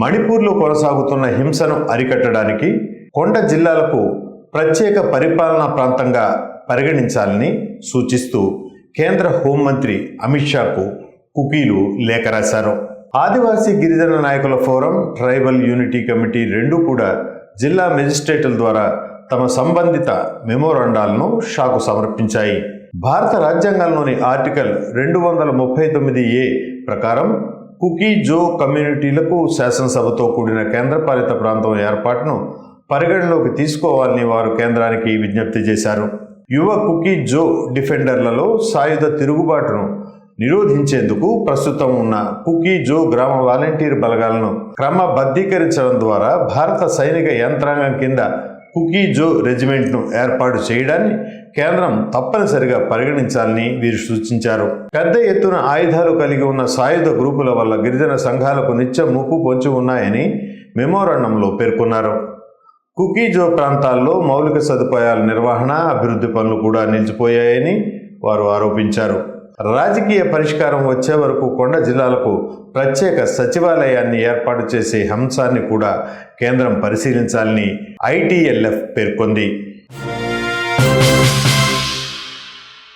మణిపూర్లో కొనసాగుతున్న హింసను అరికట్టడానికి కొండ జిల్లాలకు ప్రత్యేక పరిపాలనా ప్రాంతంగా పరిగణించాలని సూచిస్తూ కేంద్ర హోంమంత్రి అమిత్ షాకు కుకీలు లేఖ రాశారు. ఆదివాసీ గిరిజన నాయకుల ఫోరం ట్రైబల్ యూనిటీ కమిటీ రెండు కూడా జిల్లా మెజిస్ట్రేట్ల ద్వారా తమ సంబంధిత మెమోరాండాలను షాకు సమర్పించాయి. భారత రాజ్యాంగంలోని ఆర్టికల్ రెండు వందల ముప్పై తొమ్మిది ఏ ప్రకారం కుకీ జో కమ్యూనిటీలకు శాసనసభతో కూడిన కేంద్రపాలిత ప్రాంతం ఏర్పాటును పరిగణలోకి తీసుకోవాలని వారు కేంద్రానికి విజ్ఞప్తి చేశారు. యువ కుకీ జో డిఫెండర్లలో సాయుధ తిరుగుబాటును నిరోధించేందుకు ప్రస్తుతం ఉన్న కుకీ జో గ్రామ వాలంటీర్ బలగాలను క్రమబద్ధీకరించడం ద్వారా భారత సైనిక యంత్రాంగం కింద కుకీ జో రెజిమెంట్ను ఏర్పాటు చేయడాన్ని కేంద్రం తప్పనిసరిగా పరిగణించాలని వీరు సూచించారు. పెద్ద ఎత్తున ఆయుధాలు కలిగి ఉన్న సాయుధ గ్రూపుల వల్ల గిరిజన సంఘాలకు నిత్యం ముప్పు పొంచి ఉన్నాయని మెమోరాండంలో పేర్కొన్నారు. కుకీజో ప్రాంతాల్లో మౌలిక సదుపాయాల నిర్వహణ అభివృద్ధి పనులు కూడా నిలిచిపోయాయని వారు ఆరోపించారు. రాజకీయ పరిష్కారం వచ్చే వరకు కొండ జిల్లాలకు ప్రత్యేక సచివాలయాన్ని ఏర్పాటు చేసే అంశాన్ని కూడా కేంద్రం పరిశీలించాలని ఐటీఎల్ఎఫ్ పేర్కొంది.